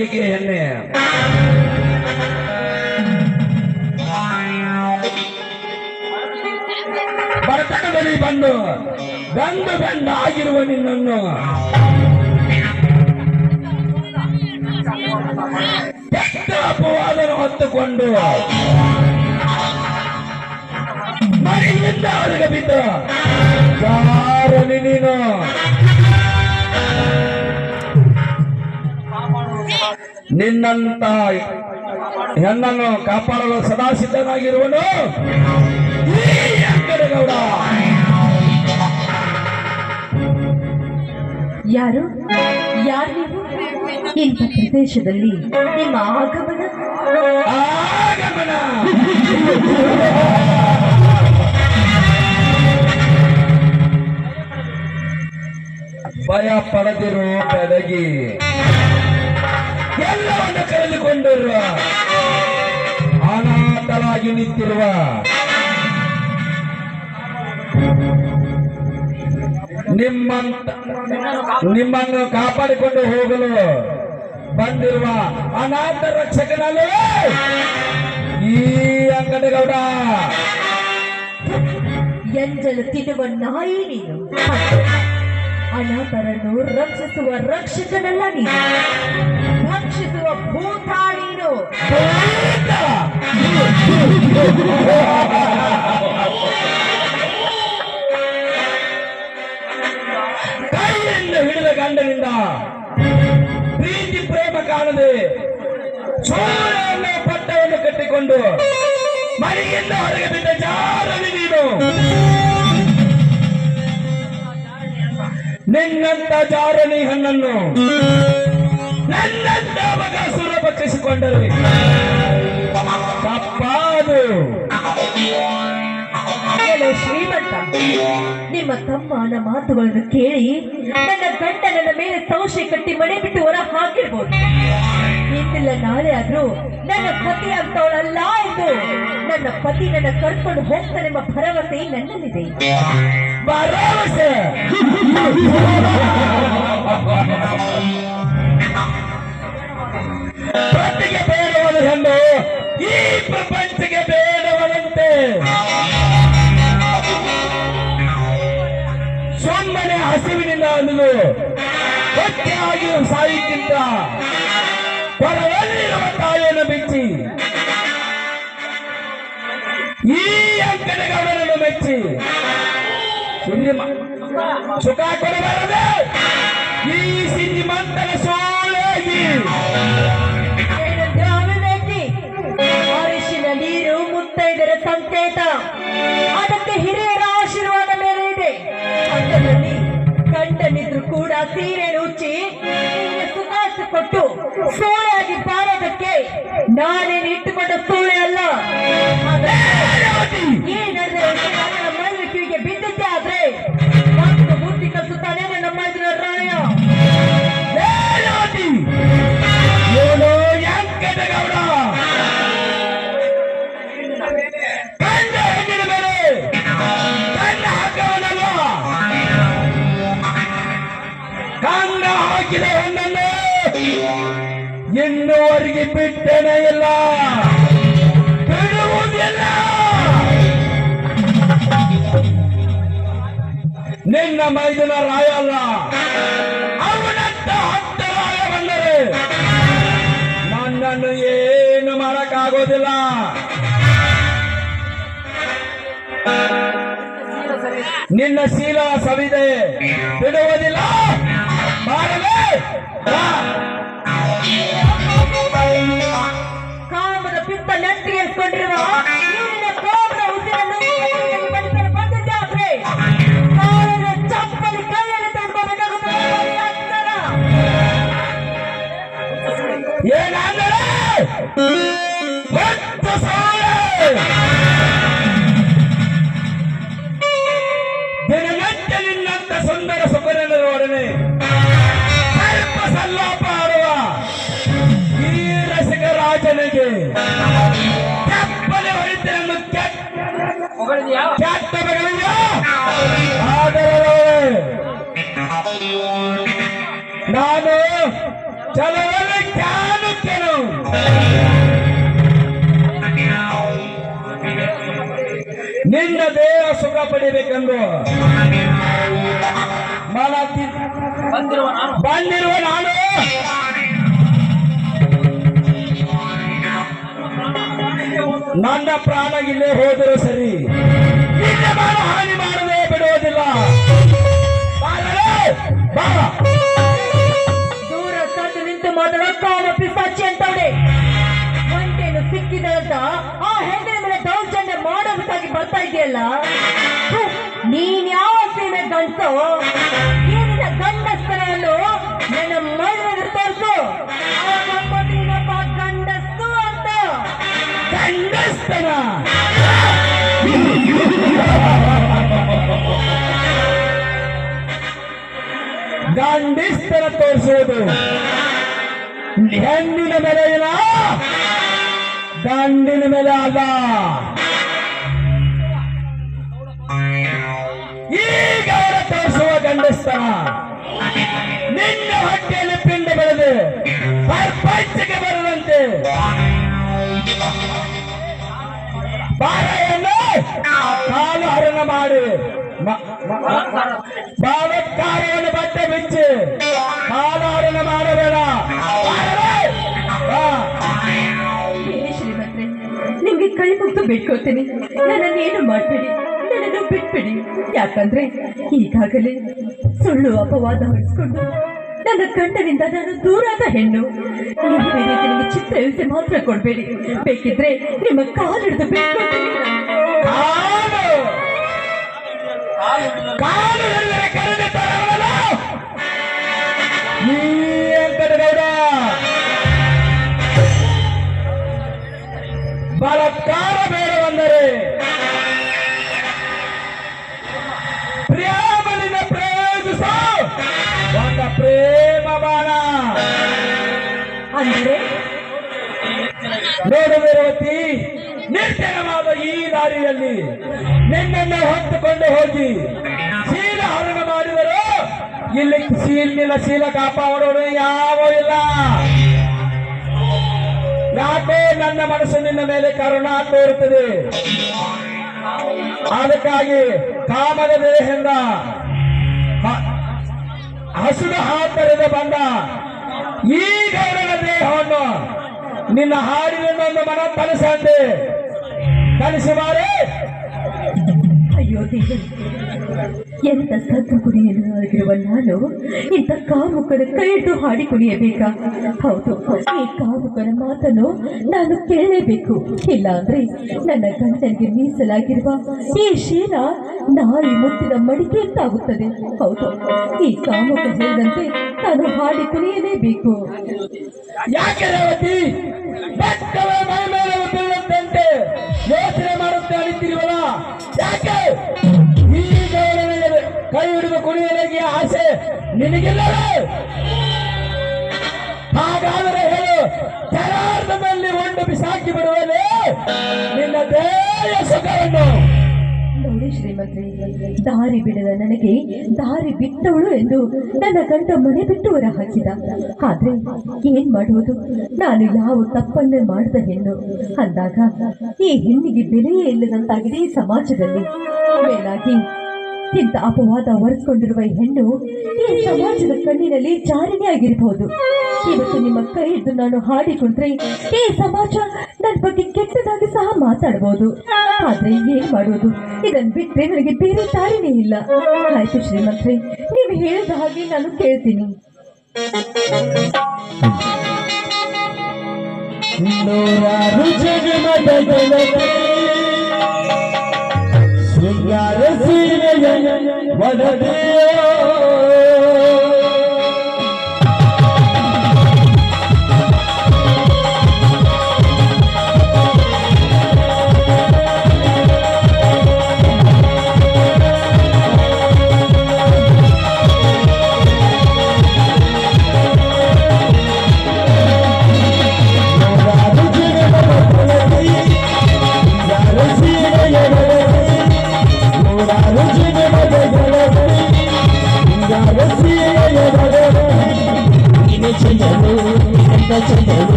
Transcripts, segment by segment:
ವಿಚಾರ ನಿನಗೆ ಹೆಣ್ಣೆ ಬಡತನದಲ್ಲಿ ಬಂದು ಗಂಡು ಗಂಡ ಆಗಿರುವ ನಿನ್ನನ್ನು ಕೆಟ್ಟ ಅಪವಾದನ ಹೊತ್ತುಕೊಂಡು ಮನೆಯಿಂದ ಹೊರಗೆ ಬಿದ್ದು ಜಾರನಿ ನೀನು ನಿನ್ನಂತ ಹೆಣ್ಣನ್ನು ಕಾಪಾಡಲು ಸದಾ ಸಿದ್ಧನಾಗಿರುವನು ಅಂಕನಗೌಡ ಯಾರು? ಯಾರು ನೀವು? ಇಂಥ ಪ್ರದೇಶದಲ್ಲಿ ನಿಮ್ಮ ಆಗಮನ? ಆಗಮನ. ಭಯ ಪಡೆದಿರು ಬೆಡಗಿ ಎಲ್ಲವನ್ನು ಕಳೆದುಕೊಂಡಿರುವ ಅನಾಥರಾಗಿ ನಿಂತಿರುವ. ನಿಮ್ಮ ನಿಮ್ಮನ್ನು ಕಾಪಾಡಿಕೊಂಡು ಹೋಗಲು ಬಂದಿರುವ ಅನಾಥ ರಕ್ಷಕನಲ್ಲಿ ಈ ಅಂಗಡಿಗೌಡ. ಎಂಜಲು ತಿನ್ನುವ ನಾಯಿ ನೀನು. ಅನಾಥರನ್ನು ರಕ್ಷಿಸುವ ರಕ್ಷಕನಲ್ಲ ನೀನು ರಕ್ಷಿಸುವ ಭೂತ ನೀನು! ಕೈಯಿಂದ ಹಿಡಿದ ಗಂಡನಿಂದ ಪ್ರೀತಿ ಪ್ರೇಮ ಕಾಣದೆ ಸೋಳೆಯನ್ನು ಪಟ್ಟವನ್ನು ಕಟ್ಟಿಕೊಂಡು ಮನೆಯಿಂದ ಹೊರಗೆ ಬಿದ್ದ ಜಾರವಿ ನೀನು ನಿನ್ನಂತ ಜಾರನಿ ಹಣ್ಣನ್ನು ನನ್ನಂತ ಮಗ ಸುರಪಕ್ಷಿಸಿಕೊಂಡರು ತಪ್ಪಾದು. ಶ್ರೀಮಂತ, ನಿಮ್ಮ ತಮ್ಮನ ಮಾತುಗಳನ್ನು ಕೇಳಿ ನನ್ನ ಗಂಡ ನನ್ನ ಮೇಲೆ ಸಂಶಯ ಕಟ್ಟಿ ಮನೆ ಬಿಟ್ಟು ಹೊರ ಹಾಕಿರ್ಬೋದು. ಇಂದಿಲ್ಲ ನಾಳೆ ಆದ್ರೂ ನನ್ನ ಪತಿ ಅಂತವಳಲ್ಲ ಎಂದು ನನ್ನ ಪತಿ ನನ್ನ ಕರ್ಕೊಂಡು ಹೋಗ್ತಾನೆಂಬ ಭರವಸೆ ನನ್ನಲ್ಲಿದೆ. ಭರವಸೆ! ಪತಿಗೆ ಬೇಡವಾದ ಈ ಪ್ರಪಂಚಕ್ಕೆ ಬೇಡವಾದಂತೆ ಸುಮ್ಮನೆ ಹಸಿವಿನಿಂದ ಅನ್ನಲು ಹೊಟ್ಟೆಯಾಗಿ ಸಾಯಿಕ್ಕಿಂತ ಹೊರವಲ್ಲಿರುವ ತಾಯಿಯನ್ನು ಬಿಚ್ಚಿ ಈ ಅಂಕಣಗಳನ್ನು ಮೆಚ್ಚಿ. ಸಿನಿಮಾ ಸುಖ ಕೊಡಬಾರದೆ. ಈ ಸಿನಿಮಂತನ ಸೋಳಾಗಿ ಸೋಳೆಯಾಗಿ ಬಾರೋದಕ್ಕೆ ನಾನೇನು ಇಟ್ಟುಕೊಂಡ ಸೋಳೆ ಅಲ್ಲ? ಈ ನನ್ನ ಮೈದ ಕಿವಿಗೆ ಬಿದ್ದಿದ್ದೆ ಆದ್ರೆ ಮಾತಿನ ಮೂರ್ತಿ ಕಲಿಸುತ್ತಾನೆ ನನ್ನ ಮೈದಿನ ರಾಯ ಮೇಲೆ! ಕಂಡ ಹಾಕಿದ ಹೆಣ್ಣನ್ನು ಇನ್ನುವರೆಗೆ ಬಿಟ್ಟನೇ ಇಲ್ಲ. ಬಿಡುವುದಿಲ್ಲ. ನಿನ್ನ ಮೈದಿನ ರಾಯಲ್ಲ ಅವನಂತ ಹತ್ತ ರಾಯ ಬಂದರೆ ನನ್ನನ್ನು ಏನು ಮಾಡಕ್ಕಾಗೋದಿಲ್ಲ. ನಿನ್ನ ಶೀಲ ಸವಿದೆ. ಬಿಡುವುದಿಲ್ಲ. ಮಾಡಲೇ. ಕಾಮದ ಪಿತ್ತ ನೆಟ್ಟಿಗೆ ಇಟ್ಕೊಂಡಿರುವ ನೀರಿನ ಕಾಮದ ಉಸಿರನ್ನು ಕೈಯಲ್ಲಿ ಬಡಿಸಲು ಬಂದಿದ್ದೆ ಆದ್ರೆ ಕಾಲದ ಚಪ್ಪಲಿ ಕೈಯಲ್ಲಿ ತೆಗೆದುಕೋಬೇಕಾಗುತ್ತದೆ ಪರಿವರ್ತನ. ಏನಾದರೆ ಚಲವಲ್ಲಿ ಕಾಣುತ್ತೇನು ನಿನ್ನ ದೇಹ ಸುಖ ಪಡಿಬೇಕೆಂದು. ಮನ ತಿ- ಬಂದಿರುವ ನಾನು. ನನ್ನ ಪ್ರಾಣ ಇಲ್ಲೇ ಹೋದರೂ ಸರಿ. ಹಾನಿ ಮಾಡದೆ ಬಿಡುವುದಿಲ್ಲ. ಕಾಮ ಪಿಸಾಚಿ ಅಂತವಳೆ ಒಂದೇನು ಸಿಕ್ಕಿದಂತ ಆ ಹೆಣ್ಣಿನ ಮೇಲೆ ದೌರ್ಜನ್ಯ ಮಾಡೋದಕ್ಕಾಗಿ ಬರ್ತಾ ಇದೆಯಲ್ಲ? ನೀನ್ ಯಾವ ಸೀಮೆ ಗಂಟು ನೀನಿನ ಗಂಡಸ್ತನವನ್ನು ನನ್ನ ಮೈನಲ್ಲಿ ತೋರಿಸು. ನೀನೊಬ್ಬ ಗಂಡಸ್ತು ಅಂತ. ಗಂಡಸ್ತನ? ಗಂಡಿಸ್ತನ ತೋರಿಸುವುದು ಹೆಣ್ಣಿನ ಮೇಲೆ ಇಲ್ಲ ಗಂಡಿನ ಮೇಲೆ ಅಲ್ಲ ಈಗ ಅವರ ತೋರಿಸುವ ಗಂಡಸ್ತನ ನಿನ್ನ ಹೊಟ್ಟೆಯಲ್ಲಿ ಪಿಂಡ ಬೆಳೆದು ಪ್ರಪಂಚಕ್ಕೆ ಬರದಂತೆ ಬಾಳೆಯನ್ನು ಕಾಲು ಹರಣ ಮಾಡಿ ಮ- ಮ- ಭಾವತ್ಕಾರವನ್ನು ಬಟ್ಟೆ ನನ್ನನ್ನು ಬಿಟ್ಕೋತೀನಿ ನನ್ನನ್ನೇನು ಮಾಡ್ಬೇಡಿ? ನನ್ನನ್ನು ಬಿಟ್ಬಿಡಿ. ಯಾಕಂದ್ರೆ ಈಗಾಗಲೇ ಸುಳ್ಳು ಅಪವಾದ ಹೊರಿಸ್ಕೊಂಡು ನನ್ನ ಗಂಡನಿಂದ ನಾನು ದೂರಾದ ಹೆಣ್ಣು. ನಿಮಗೆ ಚಿತ್ರ ಹಿಂಸೆ ಮಾತ್ರ ಕೊಡಬೇಡಿ. ಬೇಕಿದ್ರೆ ನಿಮ್ಮ ಕಾಲಿಡಿದು ವೆಂಕಟಗೌಡ ಬಲಾತ್ಕಾರ ನಿನ್ನನ್ನು ಹೊತ್ತುಕೊಂಡು ಹೋಗಿ. ಶೀಲ ಹರಣ ಮಾಡಿದರು. ಇಲ್ಲಿ ಶೀಲಿನ ಶೀಲ ಕಾಪಾಡೋರು ಯಾವ ಇಲ್ಲ. ಯಾಕೋ ನನ್ನ ಮನಸ್ಸು ನಿನ್ನ ಮೇಲೆ ಕರುಣ ತೋರುತ್ತದೆ. ಅದಕ್ಕಾಗಿ ಕಾಮದ ದೇಹದಿಂದ ಹಸಿದ ಹಾಕರಿಂದ ಬಂದ ಈ ಗೌರವ ದೇಹವನ್ನು ನಿನ್ನ ಹಾಡಿನೊಂದು ಮನ ತಲಸಂದೆ ತಲಿಸಿ ಮಾರೆ ಅಯ್ಯೋ ದೇವ ಎಂತ ಸದ್ದು ಕುಡಿಯಲು ಆಗಿರುವ ನಾನು ಇಂಥ ಕಾಮುಕರ ಕೈಟು ಹಾಡಿ ಕುಡಿಯಬೇಕಾ ಹೌದು ಈ ಕಾಮುಕರ ಮಾತನ್ನು ನಾನು ಕೇಳಲೇಬೇಕು. ಇಲ್ಲಾಂದ್ರೆ ನನ್ನ ಗಂಡನಿಗೆ ಮೀಸಲಾಗಿರುವ ಈ ಶೀಲ ನಾಯಿ ಮುತ್ತಿನ ಮಡಿಕೆ ಅಂತಾಗುತ್ತದೆ ಹೌದು ಈ ಕಾಮುಕ ಹೇಳಿದಂತೆ ನಾನು ಹಾಡಿ ಕುಣಿಯಲೇಬೇಕು. ಯಾಕೆ ಯೋಚನೆ ಮಾಡುತ್ತೆ ಅಳಿತಿರುವಲ್ಲ ಯಾಕೆ? ಈ ಗೌರವ ಕೈ ಹಿಡಿದು ಕುಣಿಯಲಿಗೆ ಆಸೆ ನಿನಗಿಲ್ಲವೇ? ಹಾಗಾದರೆ ಹೇಳು ಜನಾರ್ದನಲ್ಲಿ ಒಂದು ಬಿಸಾಕಿ ಬಿಡುವಲ್ಲಿ ನಿನ್ನ ದೇವ ಸುಖವನ್ನು ನೋಡಿ ಶ್ರೀಮತಿ, ದಾರಿ ಬಿಡದ ನನಗೆ, ದಾರಿ ಬಿಟ್ಟವಳು ಎಂದು ನನ್ನ ಗಂಡ ಮನೆ ಬಿಟ್ಟು ಹೊರ ಹಾಕಿದ. ಆದ್ರೆ ಏನ್ ಮಾಡುವುದು? ನಾನು ಯಾವ ತಪ್ಪನ್ನೇ ಮಾಡಿದ ಹೆಣ್ಣು. ಅಂದಾಗ ಈ ಹೆಣ್ಣಿಗೆ ಬೆಲೆಯೇ ಇಲ್ಲದಂತಾಗಿದೆ ಸಮಾಜದಲ್ಲಿ. ಮೇಲಾಗಿ ಇಂಥ ಅಪವಾದ ಹೊರಿಸಿಕೊಂಡಿರುವ ಹೆಣ್ಣು ಈ ಸಮಾಜದ ಕಣ್ಣಿನಲ್ಲಿ ಜಾರಿನೇ ಆಗಿರಬಹುದು ಇವತ್ತು ನಿಮ್ಮ ಕೈ ಹಿಡಿದು ನಾನು ಹಾಡಿಕೊಂಡ್ರೆ ಈ ಸಮಾಜ ನನ್ನ ಬಗ್ಗೆ ಕೆಟ್ಟದಾಗಿ ಸಹ ಮಾತಾಡಬಹುದು ಆದ್ರೆ ಏನ್ ಮಾಡುವುದು? ಇದನ್ನು ಬಿಟ್ಟರೆ ನನಗೆ ಬೇರೆ ದಾರಿನೇ ಇಲ್ಲ. ಆಯ್ತು ಶ್ರೀಮಂತ್ರಿ, ನೀವು ಹೇಳಿದ ಹಾಗೆ ನಾನು ಕೇಳ್ತೀನಿ. ನೂರಾರು ಜಗಮದ Madadiya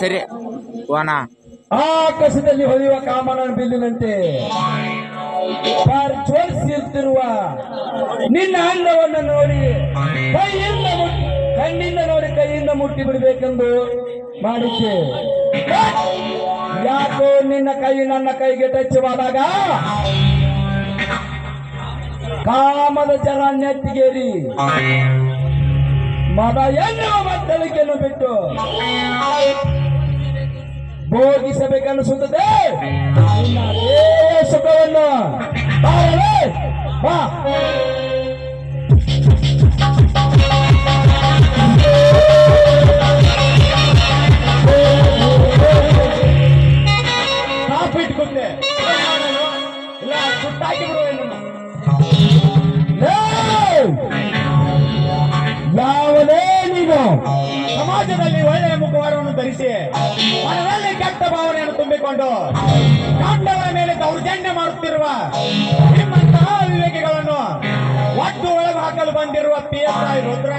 ಸರಿ ಓನ ಆಕಾಶದಲ್ಲಿ ಹೊಳೆಯುವ ಕಾಮನ ಬಿಲ್ಲಿನಂತೆ ಪ್ರಜ್ವಲಿಸುತ್ತಿರುವ ನಿನ್ನ ಅಂಗವನ್ನು ನೋಡಿ, ಕೈಯಿಂದ ಮುಟ್ಟಿ, ಕಣ್ಣಿಂದ ನೋಡಿ, ಕೈಯಿಂದ ಮುಟ್ಟಿ ಬಿಡಬೇಕೆಂದು ಮಾಡಿದ್ದೆ. ಯಾಕೋ ನಿನ್ನ ಕೈ ನನ್ನ ಕೈಗೆ ಟಚ್ವಾದಾಗ ಕಾಮದ ಜನ ನೆತ್ತಿಗೇರಿ. ಮದ ಎನ್ನುವ ಮದ್ದಳಿಕೆಯನ್ನು ಬಿಟ್ಟು ಭೋಗಿಸಬೇಕನ್ನಿಸುತ್ತದೆ. ಸುಖವನ್ನು? ಬಾ. ಕಾಫಿ ಇಟ್ಕೊಂಡೆ. ಇಲ್ಲ ಸುಟ್ಟಾಕಿ ಬಿಡುವೆ ಸಮಾಜದಲ್ಲಿ ಒಳ್ಳೆಯ ಮುಖವಾರವನ್ನು ಧರಿಸಿ ಮನದಲ್ಲಿ ಕೆಟ್ಟ ಭಾವನೆಯನ್ನು ತುಂಬಿಕೊಂಡು ಕಾಂಡವರ ಮೇಲೆ ದೌರ್ಜನ್ಯ ಮಾಡುತ್ತಿರುವ ನಿಮ್ಮಂತಹ ವಿವೇಕಿಗಳನ್ನು ಒಟ್ಟು ಒಳಗೆ ಹಾಕಲು ಬಂದಿರುವ ಪಿ ಎಸ್ ಐ ರುದ್ರ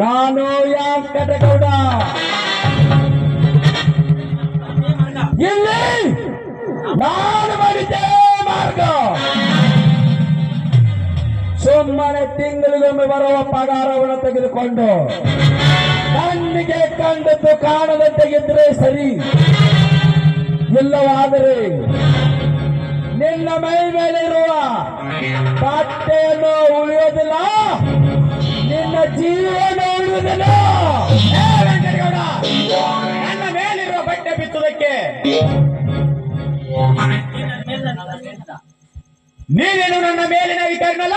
ನಾನು ರುದ್ರ ನಾನು ಮಾಡಿದ್ದೇ ಮಾರ್ಗ. ಸುಮ್ಮನೆ ತಿಂಗಳಿಗೊಮ್ಮೆ ಬರುವ ಪಗಾರವನ್ನು ತೆಗೆದುಕೊಂಡು ಕಣ್ಣಿಗೆ ಕಂಡದ್ದು ಕಾಣದ ತೆಗೆದ್ರೆ ಸರಿ. ಇಲ್ಲವಾದರೆ ನಿನ್ನ ಮೈ ಮೇಲೆ ಇರುವ ಬಟ್ಟೆಯನ್ನು ಉಳಿಯೋದಿಲ್ಲ. ನಿನ್ನ ಜೀವನ ಉಳಿಯೋದಿಲ್ಲ. ನನ್ನ ಮೇಲಿರುವ ಬಟ್ಟೆ ತೆಗೆಯುವುದಕ್ಕೆ ನೀನೇನು ನನ್ನ ಮೇಲಿನ ಅಧಿಕಾರಿನಲ್ಲ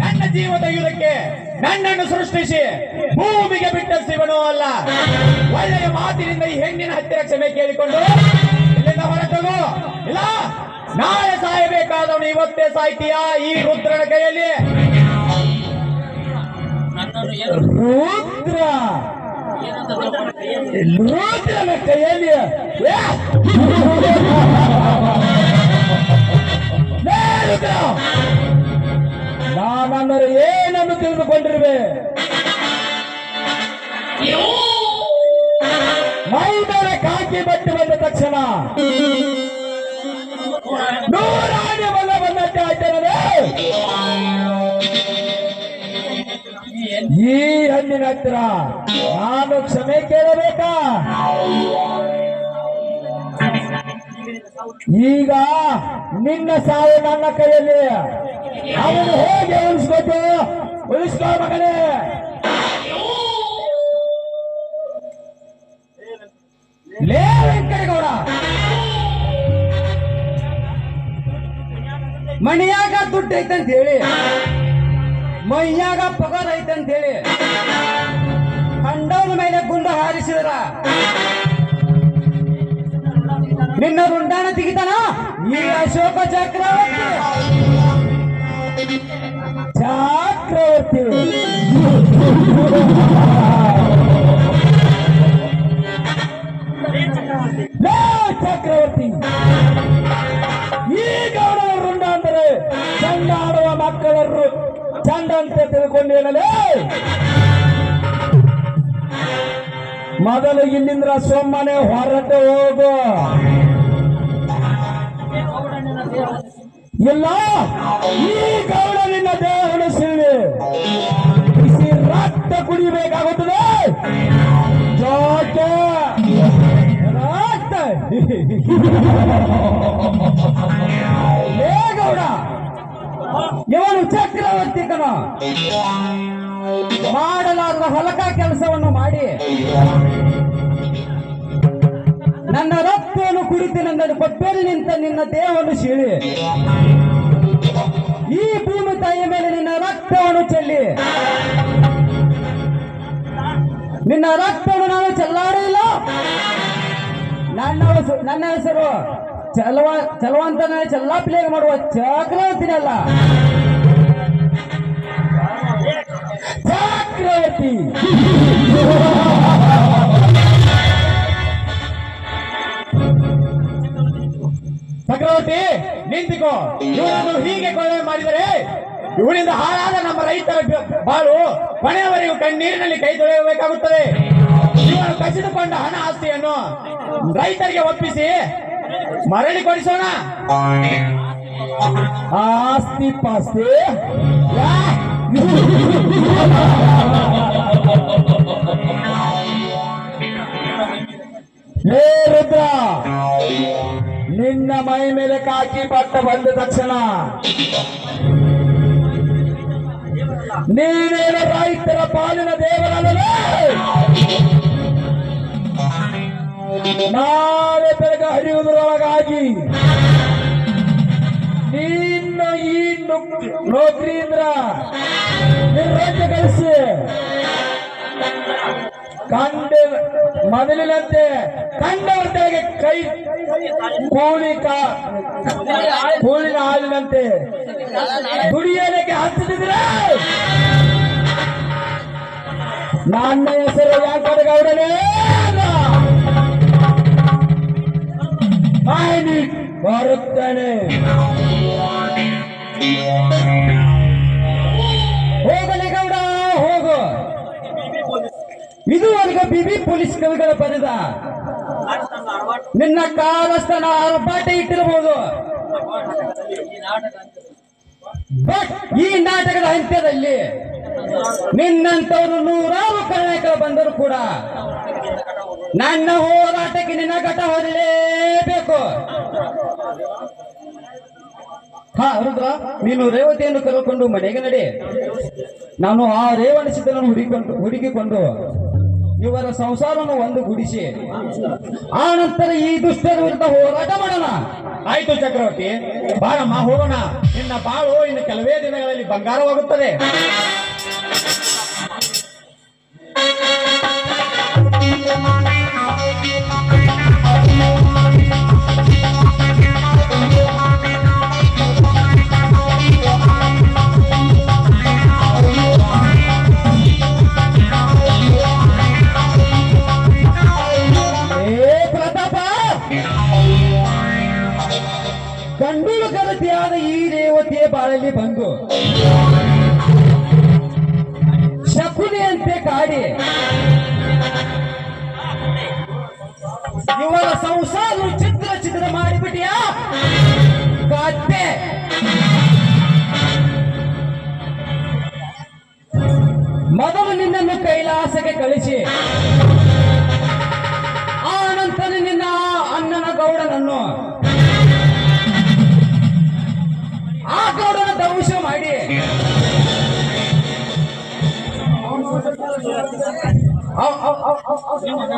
ನನ್ನ ಜೀವ ತೆಗೆಯುವುದಕ್ಕೆ ನನ್ನನ್ನು ಸೃಷ್ಟಿಸಿ ಭೂಮಿಗೆ ಬಿಟ್ಟ ಶಿವನೂ ಅಲ್ಲ. ಒಳ್ಳೆಯ ಮಾತಿನಿಂದ ಈ ಹೆಣ್ಣಿನ ಹತ್ತಿರ ಕ್ಷಮೆ ಕೇಳಿಕೊಂಡು ಇಲ್ಲಿಂದ ಹೊರಟೋ ಇಲ್ಲ, ನಾಳೆ ಸಾಯಬೇಕಾದವನು ಇವತ್ತೇ ಸಾಯ್ತೀಯಾ ಈ ರುದ್ರನ ಕೈಯಲ್ಲಿ? ರುದ್ರ. ರುದ್ರನ ಕೈಯಲ್ಲಿ! ನಾನಂದರೆ ಏನನ್ನು ತಿಳಿದುಕೊಂಡಿರುವೆ ಮೈ ಮೇಲೆ ಕಾಕಿ ಬಟ್ಟೆ ಬಂದ ತಕ್ಷಣ ನೂರಾಣಿ ಬಲ್ಲ ಬಂದಂತೆ ಆಯ್ತಾನದೆ ಈ ಹಣ್ಣಿನ ಹತ್ತಿರ ನಾನು ಕ್ಷಮೆ ಕೇಳಬೇಕಾ? ಈಗ ನಿನ್ನ ಸಾವು ನನ್ನ ಕೈಯಲ್ಲಿ. ಅವನು ಹೇಗೆ ಉಳಿಸ್ಬೇಕು? ಉಳಿಸ್ಕೋ ಮಗನೇ. ಲೇ ವೆಂಕಟಗೌಡ. ಮಣಿಯಾಗ ದುಡ್ಡು ಐತಂತ ಹೇಳಿ ಮೈಯಾಗ ಪಗಾರ ಅಂತ ಹೇಳಿ ಕಂಡವನ ಮೇಲೆ ಗುಂಡು ಹಾರಿಸಿದ್ರ. ನಿನ್ನ ರುಂಡಾಣ ತೆಗಿತಾನ? ಈ ಅಶೋಕ ಚಕ್ರವರ್ತಿ. ಚಕ್ರವರ್ತಿ. ಚಕ್ರವರ್ತಿ ಈಗ ರುಂಡ ಅಂದರೆ ಚಂಡ ಆಡುವ ಮಕ್ಕಳರು. ಚಂಡ ಅಂತ ತಿಳ್ಕೊಂಡೇನಲೇ ಮೊದಲು ಇಲ್ಲಿಂದ ಸೊಮ್ಮನೆ ಹೊರಟು ಹೋಗು. ಇಲ್ಲ, ಈ ಗೌಡ ನಿನ್ನ ದೇಹದ ಸಿಳ್ಳಿ. ಬಿಸಿ ರಕ್ತ ಕುಡಿಬೇಕಾಗುತ್ತದೆ. ಜೋಕೆ. ರಕ್ತ. ಗೌಡ. ಇವನು ಚಕ್ರವರ್ತಿ ಕಣ ಮಾಡಲಾರದ ಹೊಲಕ ಕೆಲಸವನ್ನು ಮಾಡಿ. ನನ್ನ ರಕ್ತವನ್ನು ಕುಡಿತಿನೆಂದರೆ ಕೊಪ್ಪೆಯಲ್ಲಿ ನಿಂತ ನಿನ್ನ ದೇಹವನ್ನು ಸೀಳಿ ಈ ಭೂಮಿ ತಾಯಿಯ ಮೇಲೆ ನಿನ್ನ ರಕ್ತವನ್ನು ಚೆಲ್ಲಿ. ನಿನ್ನ ರಕ್ತವನ್ನು ನಾನು ಚೆಲ್ಲಾಡಿಲ್ಲ ನನ್ನ ಹೆಸರು ನನ್ನ ಹೆಸರು ಚಲವ ಚಲವಂತನ ಚೆಲ್ಲಾಪಿಲೆ ಮಾಡುವ ಚಕ್ರವರ್ತಿನಲ್ಲ ಚಕ್ರವರ್ತಿ ಚಕ್ರವರ್ತಿ ನಿಂತಿಕೋ. ಇವರನ್ನು ಹೀಗೆ ಕೊಲೆ ಮಾಡಿದರೆ ಇವರಿಂದ ಹಾಳಾದ ನಮ್ಮ ರೈತರ ಬಾಳು ಕೊನೆಯವರೆಗೂ ಕಣ್ಣೀರಿನಲ್ಲಿ ಕೈ ತೊಳೆಯಬೇಕಾಗುತ್ತದೆ. ಇವರು ಕಸಿದುಕೊಂಡ ಹಣ ಆಸ್ತಿಯನ್ನು ರೈತರಿಗೆ ಒಪ್ಪಿಸಿ ಮರಳಿ ಕೊಡಿಸೋಣ. ಆಸ್ತಿ ಪಾಸ್ತಿ. ಯಾ! ಹೇ ರುದ್ರ, ನಿನ್ನ ಮೈ ಮೇಲೆ ಕಾಕಿ ಬಟ್ಟ ಬಂದ ತಕ್ಷಣ ನೀನೇನು ರೈತರ ಪಾಲಿನ ದೇವರಲ್ಲ ನಾಳೆ ಬೆಳಗ್ಗೆ ಹರಿಯುವುದರೊಳಗಾಗಿ ನಿನ್ನ ಈ ನುಕ್- ನೌಕರಿಯಿಂದ ಕಳಿಸಿ. ಕಂಡ ಮೊದಲಿನಂತೆ ಕಂಡವರಿಗೆ ಕೈ ಕೂಲಿ ಕೂಲಿನ ಹಾಲಿನಂತೆ ದುಡಿಯಲಿಕ್ಕೆ ಹತ್ತಿದ್ರೆ ನನ್ನ ಹೆಸರು ಯಾಕಡಗೌಡನೇ ಬರುತ್ತೇನೆ. ಹೋಗು ಇದುವರೆಗೂ ಬಿಬಿ ಪೊಲೀಸ್ ಕವಿಗಳು ಬಂದಿದ. ನಿನ್ನ ಕಾಲಸ್ಥನ ಅರ್ಪಾಟ ಇಟ್ಟಿರಬಹುದು ಬಟ್ ಈ ನಾಟಕದ ಅಂತ್ಯದಲ್ಲಿ ನಿನ್ನಂತವರು ನೂರಾರು ಕರ್ನಾಟಕ ಬಂದರು ಕೂಡ ನನ್ನ ಹೋರಾಟಕ್ಕೆ ನಿನ್ನ ಘಟ ಹೊರಲೇಬೇಕು ಹಾ ರುದ್ರ ನೀನು ರೇವತಿಯನ್ನು ಕರೆದುಕೊಂಡು ಮನೆಗೆ ನಡೆ. ನಾನು ಆ ರೇವಣ ಸಿದ್ಧನನ್ನು ಹುಡುಕಿಕೊಂಡು ಹುಡುಕಿಕೊಂಡು ಇವರ ಸಂಸಾರವನ್ನು ಒಂದು ಗುಡಿಸಿ. ಆ ನಂತರ ಈ ದುಷ್ಟರ ವಿರುದ್ಧ ಹೋರಾಟ ಮಾಡೋಣ. ಆಯ್ತು ಚಕ್ರವರ್ತಿ ಬಾಳಮ್ಮ ಹೋಗೋಣ. ನಿನ್ನ ಬಾಳು ಇನ್ನು ಕೆಲವೇ ದಿನಗಳಲ್ಲಿ ಬಂಗಾರವಾಗುತ್ತದೆ.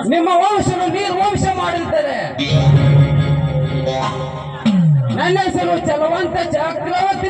ನಿಮ್ಮ ವಂಶನು ನಿರ್ವಂಶ ಮಾಡಿರ್ತಾರೆ. ನನ್ನ ಹೆಸರು ಚಲವಂತ ಚಕ್ರವರ್ತಿ